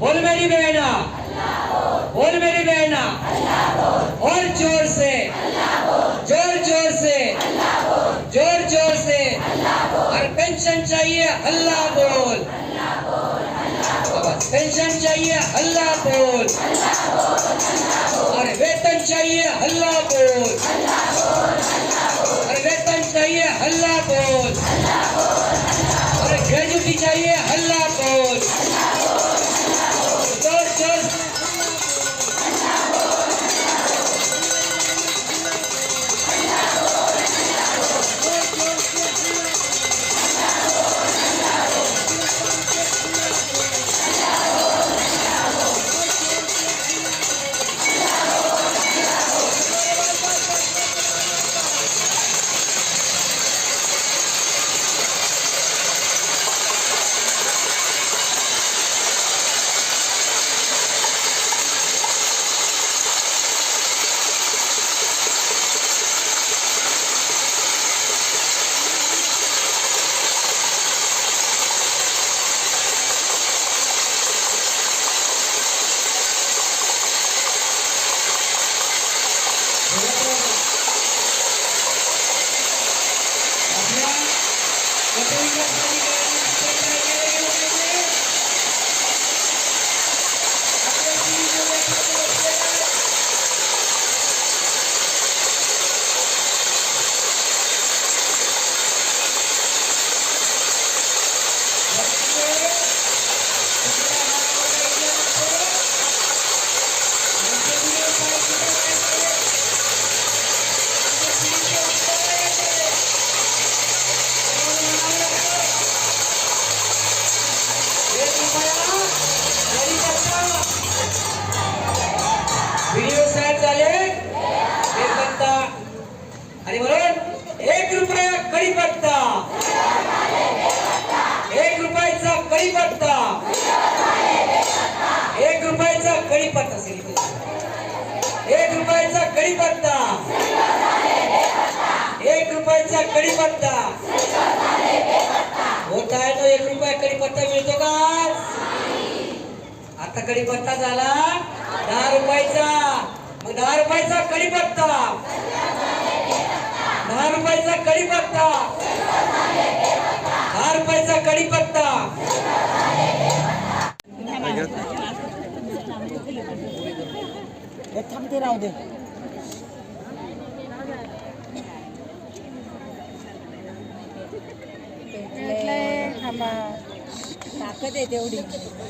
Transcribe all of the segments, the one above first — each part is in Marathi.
बोल मेरी बहना बोल मेरी बहना, और ज़ोर से, ज़ोर ज़ोर से, ज़ोर ज़ोर से, और पेंशन चाहिए हल्ला बोल। पेंशन चाहिए हल्ला बोल। और वेतन चाहिए हल्ला बोल। और वेतन चाहिए हल्ला बोल। साहेब झाले? एक पत्ता. आणि म्हणून एक रुपया कढीपत्ता. एक रुपयाचा कढीपत्ता. एक रुपयाचा कढीपत्ता सिरियल. एक रुपयाचा कढीपत्ता. एक रुपयाचा कढीपत्ता. होत आहे तो एक रुपया कढीपत्ता मिळतो का? आता कढीपत्ता झाला. दहा रुपयाचा. दहा रुपयाचा कढीपत्ता. दहा रुपयाचा कढीपत्ता. दहा रुपयाचा कढीपत्ता. थांबते राहू दे. थांबा. ताकद आहे तेवढी.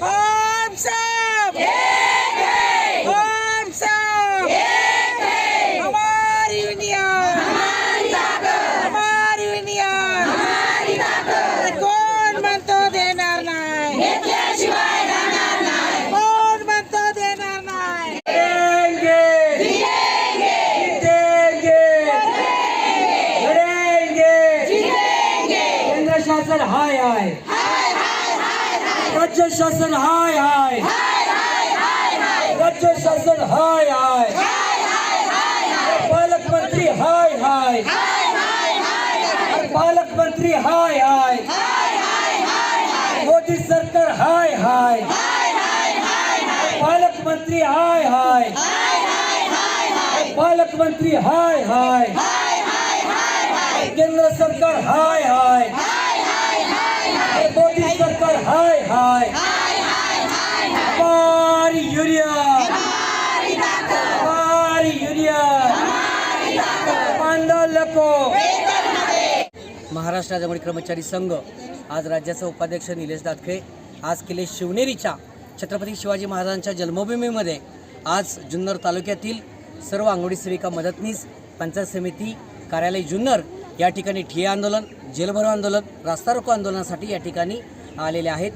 ओम साहेब ओम साहेब हमारी युनियन हमारी युनियन कोण म्हणतो देणार नाही कोण म्हणतो देणार नाही देंगे लढेंगे केंद्र शासन हाय हाय राज्य शासन हाय हाय. राज्य शासन हाय हाय. पालकमंत्री हाय हाय. पालकमंत्री हाय हाय. मोदी सरकार हाय हाय. पालकमंत्री हाय हाय. पालकमंत्री हाय हाय. केंद्र सरकार हाय हाय. मोदी सरकार हाय हाय। हमारी युनियन। हमारी युनियन। आंदोलन को महाराष्ट्र आंगणवाडी कर्मचारी संघ आज राज्याचा उपाध्यक्ष निलेश दातखे आज केले शिवनेरीच्या छत्रपती शिवाजी महाराजांच्या जन्मभूमीमध्ये आज जुन्नर तालुक्यातील सर्व अंगणवाडी सेविका मदतनीस पंचायत समिती कार्यालय जुन्नर या ठिकाणी ठिय्या आंदोलन जेलभरो आंदोलन रास्ता रोको आंदोलनासाठी या ठिकाणी आलेले आहेत.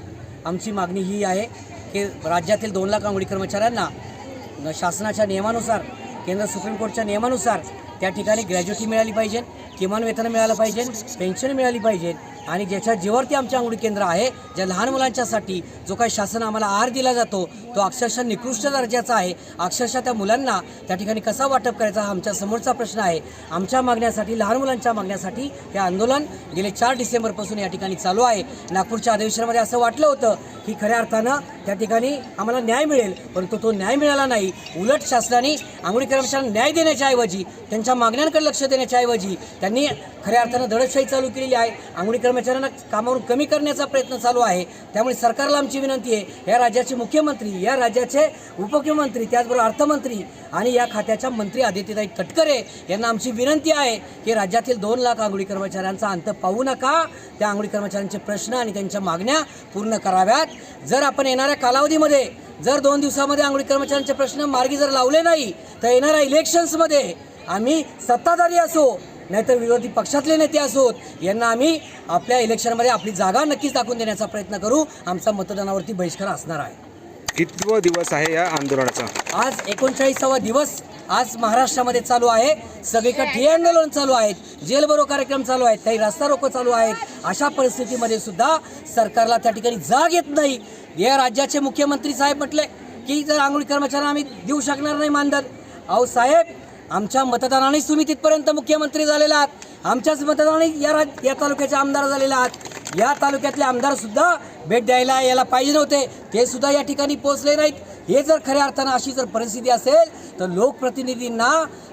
आमची मागणी ही आहे की राज्यातील दोन लाख अंगणवाडी कर्मचाऱ्यांना शासनाच्या नियमानुसार केंद्र सुप्रीम कोर्टच्या नियमानुसार त्या ठिकाणी ग्रॅज्युटी मिळाली पाहिजे किमान वेतन मिळालं पाहिजे पेन्शन मिळाली पाहिजे. आणि ज्याच्या जेवरती आमचे अंगडी केंद्र आहे ज्या लहान मुलांच्यासाठी जो काही शासन आम्हाला आहार दिला जातो तो अक्षरशः निकृष्ट दर्जाचा आहे. अक्षरशः त्या मुलांना त्या ठिकाणी कसा वाटप करायचा हा आमच्या समोरचा प्रश्न आहे. आमच्या मागण्यासाठी लहान मुलांच्या मागण्यासाठी हे आंदोलन गेले चार डिसेंबरपासून या ठिकाणी चालू आहे. नागपूरच्या अधिवेशनामध्ये असं वाटलं होतं की खऱ्या अर्थानं त्या ठिकाणी आम्हाला न्याय मिळेल परंतु तो न्याय मिळाला नाही. उलट शासनाने आंघोळी कर्मचाऱ्यांना न्याय देण्याच्या ऐवजी त्यांच्या मागण्यांकडे लक्ष देण्याच्या ऐवजी त्यांनी खऱ्या अर्थानं दडपशाही चालू केलेली आहे. आंघोळी कर्मचाऱ्यांना कामावरून कमी करण्याचा प्रयत्न चालू आहे. त्यामुळे सरकारला आमची विनंती आहे या राज्याचे मुख्यमंत्री या राज्याचे उपमुख्यमंत्री त्याचबरोबर अर्थमंत्री आणि या खात्याच्या मंत्री आदित्यताई तटकरे यांना आमची विनंती आहे की राज्यातील दोन लाख आंघोळी कर्मचाऱ्यांचा अंत पाहू नका. त्या आंघोळी कर्मचाऱ्यांचे प्रश्न आणि त्यांच्या मागण्या पूर्ण कराव्यात. जर आपण येणाऱ्या कालावधीमध्ये जर दोन दिवसामध्ये आंघोळी कर्मचाऱ्यांचे प्रश्न मार्गी जर लावले नाही तर येणाऱ्या इलेक्शन्समध्ये आम्ही सत्ताधारी असो नाहीतर विरोधी पक्षातले नेते असोत यांना आम्ही आपल्या इलेक्शनमध्ये आपली जागा नक्कीच दाखवून देण्याचा प्रयत्न करू. आमचा मतदानावरती बहिष्कार असणार आहे. कितवा दिवस आहे या आंदोलनाचा? आज एकोणचाळीसावा दिवस आज महाराष्ट्रामध्ये चालू आहे. सगळीकडे ठिय आंदोलन चालू आहेत. जेलभरो कार्यक्रम चालू आहेत. काही रस्ता रोको चालू आहेत. अशा परिस्थितीमध्ये सुद्धा सरकारला त्या ठिकाणी जाग येत नाही. या राज्याचे मुख्यमंत्री साहेब म्हटले की जर आंघोळी कर्मचाऱ्यांना आम्ही देऊ शकणार नाही मानधन. अहो साहेब आमच्या मतदानानेच तुम्ही तिथपर्यंत मुख्यमंत्री झालेला आहात. आमच्याच मतदानाने या राज या तालुक्याचे आमदार झालेले आहात. या तालुक्यातले आमदार सुद्धा भेट द्यायला यायला पाहिजे नव्हते. ते सुद्धा या ठिकाणी पोहोचले नाहीत. हे जर खऱ्या अर्थानं अशी जर परिस्थिती असेल तर लोकप्रतिनिधींना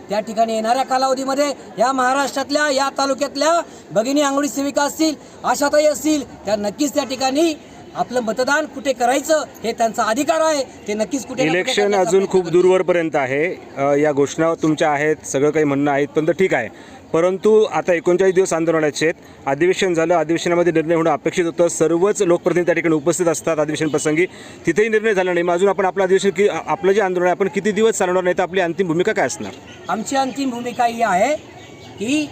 त्या ठिकाणी येणाऱ्या कालावधीमध्ये या महाराष्ट्रातल्या या तालुक्यातल्या भगिनी आंघोळी सेविका असतील आशाताई असतील त्या नक्कीच त्या ठिकाणी आपलं मतदान कुठे करायचं हे त्यांचा अधिकार आहे. ते नक्कीच कुठे इलेक्शन अजून खूप. दूरवरपर्यंत आहे. या घोषणा तुमच्या आहेत सगळं काही म्हणणं आहेत पण तर ठीक आहे. परंतु आता एकोणचाळीस दिवस आंदोलनाचे आहेत. अधिवेशन झालं अधिवेशनामध्ये निर्णय होणं अपेक्षित होतं. सर्वच लोकप्रतिनिधी त्या ठिकाणी उपस्थित असतात अधिवेशन प्रसंगी. तिथेही निर्णय झाला नाही. मग अजून आपण आपलं अधिवेशन की आपलं जे आंदोलन आहे आपण किती दिवस चालवणार नाही तर आपली अंतिम भूमिका काय असणार? आमची अंतिम भूमिका ही आहे की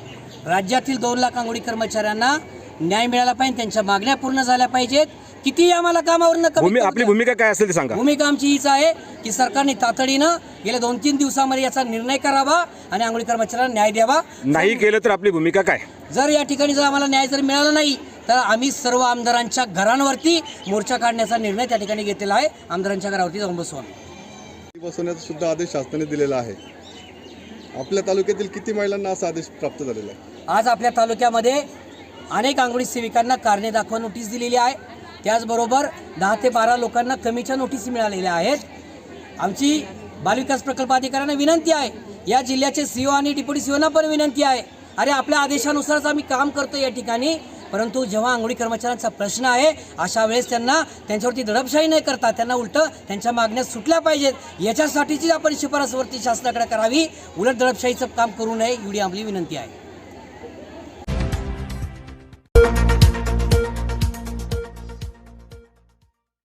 राज्यातील दोन लाख आंघोळी कर्मचाऱ्यांना न्याय मिळाला पाहिजे त्यांच्या मागण्या पूर्ण झाल्या पाहिजेत. कितीही आम्हाला कामावरनं कमी भूमी करू आपली. भूमिका काय असेल ते सांगा. भूमिका आमची हीच आहे की सरकारने तातडीनं गेल्या दोन तीन दिवसामध्ये याचा निर्णय करावा आणि आंघोळी कर्मचाऱ्यांना न्याय द्यावा. नाही केलं तर आपली भूमिका काय? जर या ठिकाणी जर आम्हाला न्याय जर मिळाला नाही तर आम्ही सर्व आमदारांच्या घरांवरती मोर्चा काढण्याचा निर्णय त्या ठिकाणी घेतलेला आहे. आमदारांच्या घरावरती जाऊन बसू आम्ही. बसवण्याचा सुद्धा आदेश शासनाने दिलेला आहे. आपल्या तालुक्यातील किती महिलांना असा आदेश प्राप्त झालेला आहे? आज आपल्या तालुक्यामध्ये अनेक आंघोळी सेविकांना कारणे दाखवा नोटीस दिलेली आहे. त्याचबरोबर दहा ते बारा लोकांना कमीच्या नोटीस मिळालेल्या आहेत. आमची बालविकास प्रकल्प अधिकाऱ्यांना विनंती आहे. या जिल्ह्याचे सीओ आणि डिप्युटी सीओना पण विनंती आहे. अरे आपल्या आदेशानुसारच आम्ही काम करतो या ठिकाणी. परंतु जेव्हा आंघोळी कर्मचाऱ्यांचा प्रश्न आहे अशा वेळेस त्यांना त्यांच्यावरती दडपशाही न करता त्यांना उलटं त्यांच्या मागण्या सुटल्या पाहिजेत. याच्यासाठीची आपण शिफारसवरती शासनाकडे करावी. उलट दडपशाहीचं काम करू नये एवढी आपली विनंती आहे.